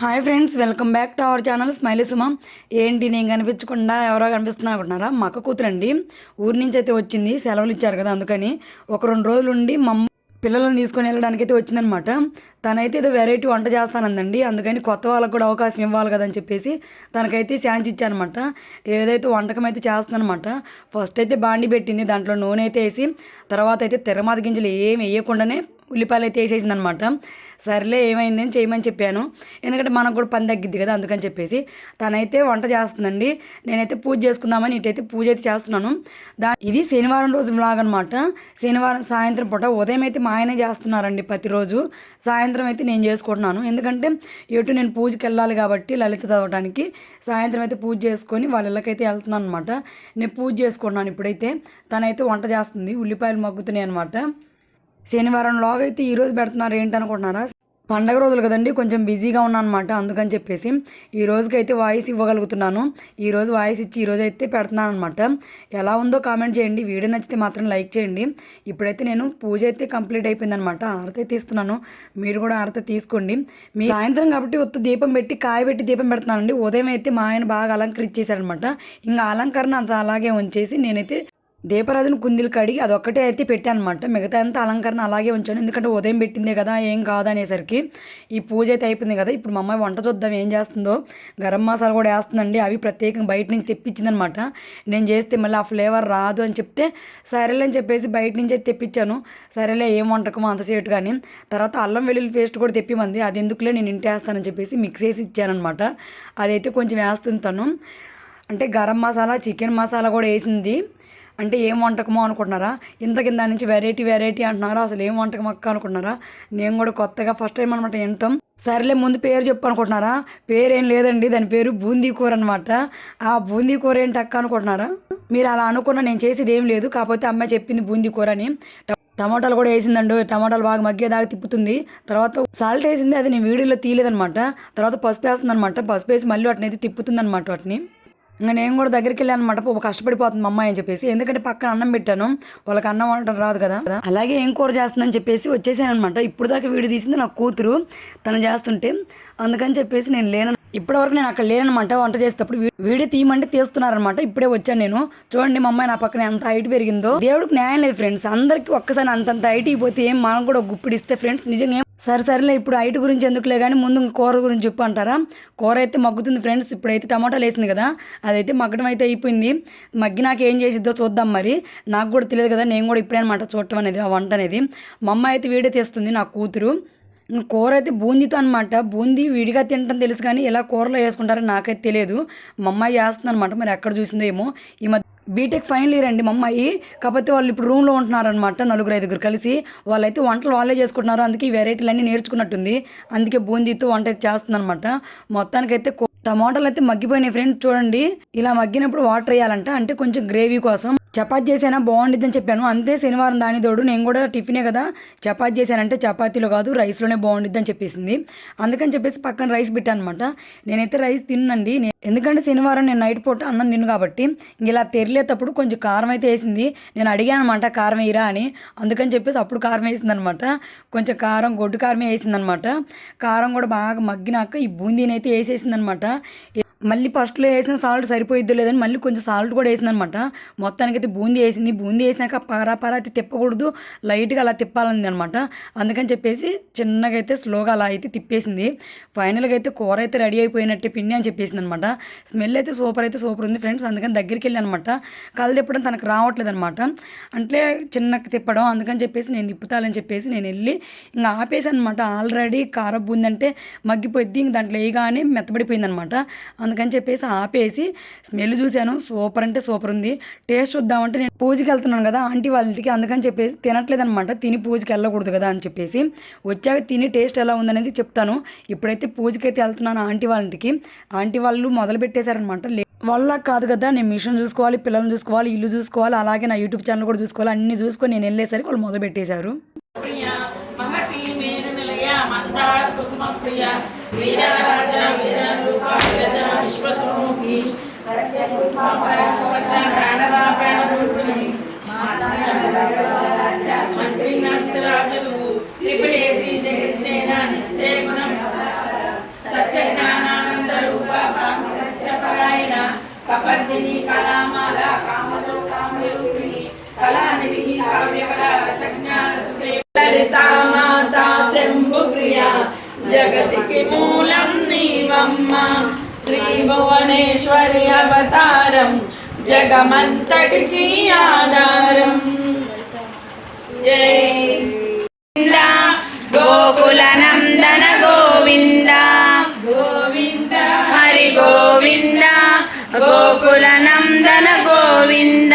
Hi friends welcome back to our channel smiley Suma. ఏంటి నేను కనిపించకుండా ఎవరో కనిపిస్తున్నా అనుకుంటున్నారా? మా అక్క కూతురండి. ఊరి నుంచి అయితే వచ్చింది సెలవులు ఇచ్చారు కదా అందుకని. ఒక రెండు రోజులు ఉండి మమ్మ పిల్లలను తీసుకొని వెళ్ళడానికి అయితే వచ్చిందనమాట తనైతే ఏదో వెరైటీ వంట చేస్తానందండి. అందుకని కొత్త వాళ్ళకు కూడా అవకాశం ఇవ్వాలి కదా అని చెప్పేసి తనకైతే ఛాన్స్ ఇచ్చానమాట. ఏదైతే వంటకం అయితే చేస్తానమాట ఫస్ట్ అయితే బాండి పెట్టింది దాంట్లో నూనె అయితే వేసి తర్వాత అయితే తెరమాత గింజలు ఏమి వేయకుండానే ఉల్లిపాయలు అయితే వేసేసింది అనమాట సర్లే ఏమైందని చేయమని చెప్పాను. ఎందుకంటే మనకు కూడా పని తగ్గిద్ది కదా అందుకని చెప్పేసి. తనైతే వంట చేస్తుందండి. నేనైతే పూజ చేసుకుందామని ఇటైతే పూజ అయితే చేస్తున్నాను. దా ఇది శనివారం రోజు బ్లాగ్ అనమాట. శనివారం సాయంత్రం పూట ఉదయం అయితే మా ఆయనే చేస్తున్నారండి ప్రతిరోజు. సాయంత్రం అయితే నేను చేసుకుంటున్నాను. ఎందుకంటే ఎటు నేను పూజకి వెళ్ళాలి కాబట్టి లలిత చదవడానికి సాయంత్రం అయితే పూజ చేసుకొని వాళ్ళ ఇళ్ళకైతే వెళ్తున్నాను అనమాట నేను పూజ చేసుకుంటున్నాను ఇప్పుడైతే. తనైతే వంట చేస్తుంది. ఉల్లిపాయలు మగ్గుతున్నాయి అనమాట శనివారం లాగ్ అయితే ఈరోజు పెడుతున్నారు ఏంటనుకుంటున్నారా? పండగ రోజులు కదండి కొంచెం బిజీగా ఉన్నాను అనమాట అందుకని చెప్పేసి ఈ రోజుకైతే వాయిస్ ఇవ్వగలుగుతున్నాను. ఈరోజు వాయిస్ ఇచ్చి ఈరోజు అయితే పెడుతున్నాను అనమాట ఎలా ఉందో కామెంట్ చేయండి వీడియో నచ్చితే మాత్రం లైక్ చేయండి. ఇప్పుడైతే నేను పూజ అయితే కంప్లీట్ అయిపోయింది అనమాట ఆరతి తీస్తున్నాను. మీరు కూడా ఆరతి తీసుకోండి. మీ సాయంత్రం కాబట్టి ఒత్తు దీపం పెట్టి కాయ పెట్టి దీపం పెడుతున్నానండి. ఉదయం అయితే మా ఆయన బాగా అలంకరించేశారనమాట ఇంకా అలంకరణ అంత అలాగే ఉంచేసి నేనైతే దీపరాజును కుందిలు కడిగి అదొక్కటే అయితే పెట్టాను అనమాట మిగతా అంతా అలంకరణ అలాగే ఉంచాను. ఎందుకంటే ఉదయం పెట్టిందే కదా ఏం కాదనేసరికి ఈ పూజ అయితే అయిపోయింది కదా. ఇప్పుడు మా అమ్మాయి వంట చూద్దాం ఏం చేస్తుందో. గరం మసాలా కూడా వేస్తుందండి. అవి ప్రత్యేకంగా బయట నుంచి తెప్పించిందనమాట. నేను చేస్తే మళ్ళీ ఆ ఫ్లేవర్ రాదు అని చెప్తే సరేలే అని చెప్పేసి బయట నుంచి అయితే తెప్పించాను. సరేలే ఏం వంటకం అంతసేటు కానీ. తర్వాత అల్లం వెల్లుల్లి పేస్ట్ కూడా తెప్పిమంది. అది ఎందుకులే నేను ఇంటి వేస్తానని చెప్పేసి మిక్స్ చేసి ఇచ్చానమాట అదైతే కొంచెం వేస్తుంది తను అంటే గరం మసాలా చికెన్ మసాలా కూడా వేసింది. అంటే ఏం వంటకమో అనుకుంటున్నారా? ఇంత కింద నుంచి వెరైటీ వెరైటీ అంటున్నారా? అసలు ఏం వంటకం అక్క అనుకుంటున్నారా? నేను కూడా కొత్తగా ఫస్ట్ టైం అనమాట వింటాం సరేలే ముందు పేరు చెప్పు అనుకుంటున్నారా? పేరు ఏం లేదండి దాని పేరు బూందీ కూర అనమాట ఆ బూందీ కూర ఏంటి అక్క అనుకుంటున్నారా? మీరు అలా అనుకున్నా నేను చేసేది ఏం లేదు కాకపోతే అమ్మాయి చెప్పింది బూందీ కూర అని. టమాటాలు కూడా వేసిందండు టమాటాలు బాగా మగ్గేదాకా తిప్పుతుంది. తర్వాత సాల్ట్ వేసింది అది నేను వీడియోలో తీయలేదనమాట తర్వాత పసుపు వేస్తుందనమాట పసుపు వేసి మళ్ళీ వాటిని అయితే తిప్పుతుంది అనమాట వాటిని. ఇంకా నేను కూడా దగ్గరికి వెళ్ళాను అనమాట కష్టపడిపోతుంది అమ్మాయి అని చెప్పేసి. ఎందుకంటే పక్కన అన్నం పెట్టాను. వాళ్ళకి అన్నం వండటం రాదు కదా. అలాగే ఏం కూర చేస్తుందని చెప్పేసి వచ్చేసాను అనమాట ఇప్పుడు దాకా వీడియో తీసింది నా కూతురు. తను చేస్తుంటే అందుకని చెప్పేసి నేను లేను ఇప్పటివరకు నేను అక్కడ లేనమాట వంట చేసేటప్పుడు వీ- వీడియో తీయమంటే తీస్తున్నారనమాట ఇప్పుడే వచ్చాను నేను. చూడండి మా అమ్మాయి నా పక్కన ఎంత హైట్ పెరిగిందో. దేవుడికి న్యాయం లేదు ఫ్రెండ్స్. అందరికి ఒక్కసారి అంతంత హైట్ అయిపోతే ఏం? మనం కూడా గుప్పిడిస్తే ఫ్రెండ్స్. నిజంగా సరే సరేలే ఇప్పుడు హైట్ గురించి ఎందుకులే కానీ ముందు కూర గురించి చెప్పు అంటారా? కూర అయితే మగ్గుతుంది ఫ్రెండ్స్ ఇప్పుడైతే టమాటాలు వేసింది కదా అదైతే మగ్గడం అయితే అయిపోయింది. మగ్గి నాకు ఏం చేసిద్దో చూద్దాం మరి. నాకు కూడా తెలియదు కదా నేను కూడా ఇప్పుడే అనమాట చూడటం అనేది ఆ వంట అనేది. మా అమ్మ అయితే వీడియో తీస్తుంది నా కూతురు. కూర అయితే బూందీతో అనమాట బూందీ విడిగా తింటాం తెలుసు కానీ ఇలా కూరలో వేసుకుంటారో నాకైతే తెలియదు. మా అమ్మాయి చేస్తుంది అనమాట మరి ఎక్కడ చూసిందో ఏమో. ఈ మధ్య బీటెక్ ఫైనల్ ఇయర్ అండి మా అమ్మాయి కాకపోతే వాళ్ళు ఇప్పుడు రూమ్లో ఉంటున్నారనమాట నలుగురు ఐదుగురు కలిసి. వాళ్ళైతే వంటలు వాళ్ళే చేసుకుంటున్నారు. అందుకే ఈ వెరైటీలు అన్నీ నేర్చుకున్నట్టుంది. అందుకే బూందీతో వంట అయితే చేస్తుంది అనమాట మొత్తానికైతే టమాటాలు అయితే మగ్గిపోయినాయి ఫ్రెండ్స్ చూడండి. ఇలా మగ్గినప్పుడు వాటర్ వేయాలంట అంటే కొంచెం గ్రేవీ కోసం. చపాతీ చేసానా బాగుండిద్దని చెప్పాను. అంతే శనివారం దాని తోడు నేను కూడా టిఫినే కదా. చపాతీ చేశానంటే చపాతీలో కాదు రైస్లోనే బాగుండిద్దని చెప్పేసింది. అందుకని చెప్పేసి పక్కన రైస్ పెట్టాను అనమాట నేనైతే రైస్ తిన్నండి. ఎందుకంటే శనివారం నేను నైట్ పూట అన్నం తిన్ను కాబట్టి ఇంక ఇలా తెరిలేటప్పుడు కొంచెం కారం అయితే వేసింది. నేను అడిగాను అనమాట కారం వేయరా? అని. అందుకని చెప్పేసి అప్పుడు కారం వేసింది అనమాట కొంచెం కారం గొడ్డు కారమే వేసింది అనమాట కారం కూడా బాగా మగ్గినాక ఈ బూందీని అయితే వేసేసింది అనమాట né? మళ్ళీ ఫస్ట్లో వేసిన సాల్ట్ సరిపోయిద్దో లేదని మళ్ళీ కొంచెం సాల్ట్ కూడా వేసింది అనమాట మొత్తానికి అయితే బూందీ వేసింది. బూందీ వేసినాక పారా పారా అయితే తిప్పకూడదు. లైట్గా అలా తిప్పాలని అనమాట అందుకని చెప్పేసి చిన్నగా అయితే స్లోగా అలా అయితే తిప్పేసింది. ఫైనల్గా అయితే కూర అయితే రెడీ అయిపోయినట్టే పిన్ని అని చెప్పేసింది అనమాట స్మెల్ అయితే సూపర్ అయితే సూపర్ ఉంది ఫ్రెండ్స్ అందుకని దగ్గరికి వెళ్ళి అనమాట కళ్ళు తిప్పడం తనకు రావట్లేదు అనమాట అంటే చిన్నకి తిప్పడం అందుకని చెప్పేసి నేను తిప్పుతాలని చెప్పేసి నేను వెళ్ళి ఇంకా ఆపేసాను అనమాట ఆల్రెడీ కారం బూందంటే మగ్గిపోద్ది ఇంక దాంట్లో వేయగానే మెత్తబడిపోయింది అనమాట అందుకని చెప్పేసి ఆపేసి స్మెల్ చూశాను. సూపర్ అంటే సూపర్ ఉంది. టేస్ట్ చూద్దామంటే నేను పూజకి వెళ్తున్నాను కదా ఆంటీ వాళ్ళ ఇంటికి అందుకని చెప్పేసి తినట్లేదు అనమాట తిని పూజకి వెళ్ళకూడదు కదా అని చెప్పేసి వచ్చాక తిని టేస్ట్ ఎలా ఉందనేది చెప్తాను. ఇప్పుడైతే పూజకి అయితే వెళ్తున్నాను ఆంటీ వాళ్ళ ఇంటికి. ఆంటీ వాళ్ళు మొదలు పెట్టేశారనమాట లే- వాళ్ళ కాదు కదా నేను మిషన్ చూసుకోవాలి పిల్లల్ని చూసుకోవాలి ఇల్లు చూసుకోవాలి అలాగే నా యూట్యూబ్ ఛానల్ కూడా చూసుకోవాలి అన్ని చూసుకొని నేను వెళ్ళేసరికి వాళ్ళు మొదలు పెట్టేశారు. ప్రియ మూలం నీవమ్మ. శ్రీ భువనేశ్వరి అవతారం జగమంతటికి ఆధారం. జై గోకుల నందన గోవింద. గోవింద. హరి గోవింద గోకుల నందన గోవింద.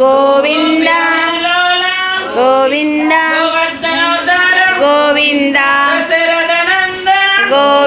గోవింద గోవింద. గోవింద.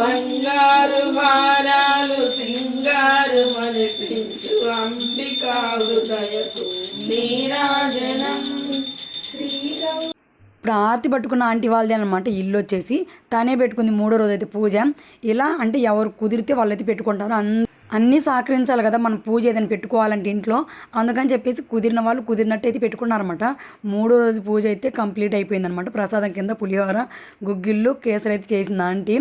బంగారు హారాలు సింగారు మనిపించు అంబికా హృదయకు నీరాజనం. ఇప్పుడు ఆర్తి పట్టుకున్న ఆంటీ వాళ్ళది అనమాట ఇల్లు వచ్చేసి తనే పెట్టుకుంది మూడో రోజు అయితే పూజ. ఇలా అంటే ఎవరు కుదిరితే వాళ్ళైతే పెట్టుకుంటారు. అంత అన్నీ సహకరించాలి కదా మనం పూజ ఏదైనా పెట్టుకోవాలంటే ఇంట్లో. అందుకని చెప్పేసి కుదిరిన వాళ్ళు కుదిరినట్టు అయితే పెట్టుకున్నారనమాట మూడో రోజు పూజ అయితే కంప్లీట్ అయిపోయిందనమాట ప్రసాదం కింద పులిహోర గుగ్గిళ్ళు కేసరి అయితే చేసింది ఆంటీ.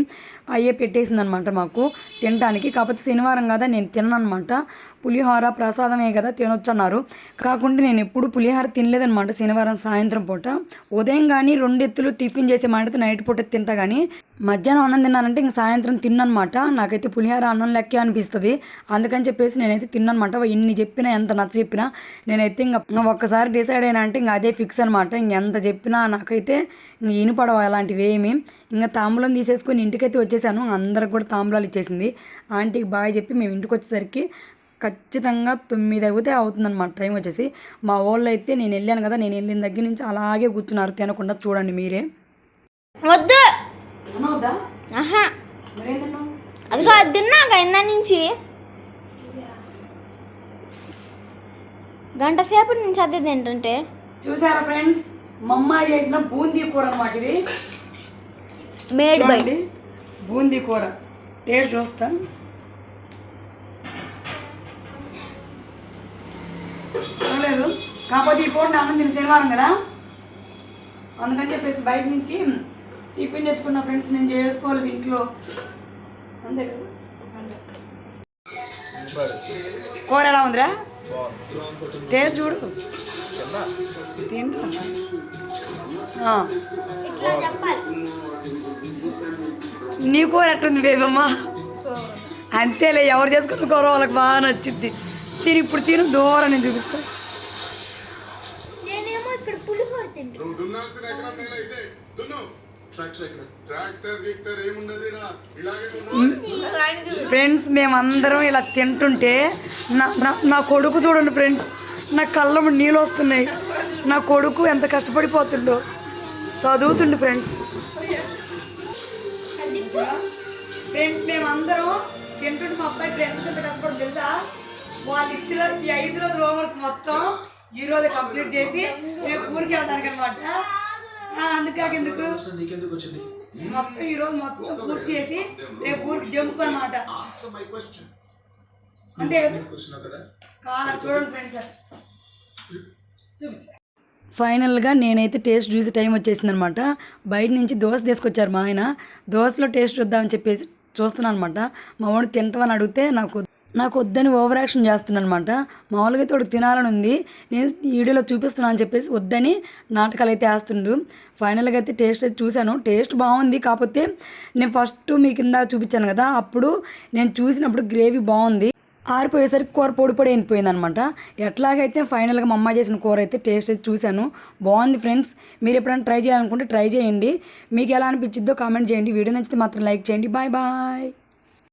అయ్యే పెట్టేసింది అనమాట మాకు తినడానికి కాకపోతే శనివారం కదా నేను తిననమాట పులిహోర ప్రసాదమే కదా తినొచ్చన్నారు. కాకుండా నేను ఎప్పుడు పులిహోర తినలేదనమాట శనివారం సాయంత్రం పూట. ఉదయం కానీ రెండు ఎత్తులు టిఫిన్ చేసే మాట నైట్ పూట తింటా కానీ మధ్యాహ్నం అన్నం తిన్నానంటే ఇంక సాయంత్రం తిన్నమాట నాకైతే పులిహోర అన్నం లెక్కే అనిపిస్తుంది. అందుకని చెప్పేసి నేనైతే తిన్ననమాట ఎన్ని చెప్పినా ఎంత నచ్చ చెప్పినా నేనైతే ఇంకా ఒక్కసారి డిసైడ్ అయినా అంటే ఇంకా అదే ఫిక్స్ అనమాట ఇంకెంత చెప్పినా నాకైతే ఇంక ఇనుపడవ అలాంటివి ఏమి. ఇంకా తాంబూలం తీసేసుకొని ఇంటికైతే వచ్చేసాను. అందరికి కూడా తాంబూలాలు ఇచ్చేసింది. ఆంటీకి బాగా చెప్పి మేము ఇంటికి వచ్చేసరికి ఖచ్చితంగా తొమ్మిది అవుతే అవుతుందన్నమాట. టైం వచ్చేసి మా వాళ్ళు అయితే నేను వెళ్ళాను కదా నేను వెళ్ళిన దగ్గర నుంచి అలాగే కూర్చున్నారు. తినకుండా చూడండి మీరే. వద్దు. అదిగో అది తిన్నాక ఇందా నుంచి? గంట సేపటి నుంచి అదే తింటుంటే. చూసారా ఫ్రెండ్స్? మా అమ్మాయి చేసిన బూందీ కూర అనమాట ఇది. Made by. బూందీ కూర. టేస్ట్ చూస్తా. కాకపోతే ఈ పూట అన్నం తిని శనివారం కదా? అందుకని చెప్పేసి బయట నుంచి టిఫిన్ తెచ్చుకున్న ఫ్రెండ్స్ నేను చేసుకోలేదు ఇంట్లో అంతే కదా? కూర ఎలా ఉందిరా? టేస్ట్ చూడు. తింటా. నీ కూర ఎట్టుంది బేబమ్మ అంతేలే ఎవరు చేసుకున్న కూర వాళ్ళకి బాగా నచ్చింది తిని ఇప్పుడు తిను దూరం నేను చూపిస్తాను నువ్వు దున్నాల్సిన ఎకరం నేల ఇదే. దున్ను. ట్రాక్టర్ గిక్టర్ ఏమున్నది ఈడ? ఇలాగే ఉన్నా ఫ్రెండ్స్ మేమందరం ఇలా తింటుంటే నా నా- కొడుకు చూడండి ఫ్రెండ్స్. నా కళ్ళ నీళ్ళు వస్తున్నాయి. నా కొడుకు ఎంత కష్టపడిపోతుండో. చదువుతుండు ఫ్రెండ్స్. ఫ్రెండ్స్ మేమందరం తింటుంటే మా అబ్బాయి ఇప్పుడు ఎంత కష్టపడి తెలుసా? వాళ్ళు ఇచ్చిన ఈ ఐదు రోజుల హోంవర్క్ మొత్తం ఈ రోజు కంప్లీట్ చేసి రేపు ఊరికి వెళ్ళడానికి అనమాట అందుకాక ఎందుకు? మొత్తం ఈ రోజు మొత్తం పూర్తి చేసి రేపు ఊరికి జంప్ అనమాట మై క్వశ్చన్ అంతే కదా కాదు చూడండి ఫ్రెండ్స్. చూపించా. ఫైనల్గా నేనైతే టేస్ట్ చూసి టైం వచ్చేసింది అనమాట బయట నుంచి దోశ తీసుకొచ్చారు మా ఆయన. దోశలో టేస్ట్ చూద్దామని చెప్పేసి చూస్తున్నాను అనమాట మా వాడు తింటామని అడిగితే నాకు నాకు వద్దని ఓవర్ యాక్షన్ చేస్తున్నాను అనమాట మామూలుగా అయితే వాడికి తినాలని ఉంది నేను వీడియోలో చూపిస్తున్నాను అని చెప్పేసి వద్దని నాటకాలు అయితే వేస్తుండు. ఫైనల్గా అయితే టేస్ట్ అయితే చూశాను. టేస్ట్ బాగుంది కాకపోతే నేను ఫస్ట్ మీ కింద చూపించాను కదా అప్పుడు నేను చూసినప్పుడు గ్రేవీ బాగుంది. ఆరిపోయేసరికి కూర పొడి పొడి అయిపోయింది అనమాట ఎట్లాగైతే ఫైనల్గా మా అమ్మ చేసిన కూర అయితే టేస్ట్ అయితే చూశాను. బాగుంది ఫ్రెండ్స్. మీరు ఎప్పుడైనా ట్రై చేయాలనుకుంటే ట్రై చేయండి. మీకు ఎలా అనిపించిద్దో కామెంట్ చేయండి. వీడియో నచ్చితే మాత్రం లైక్ చేయండి. Bye bye.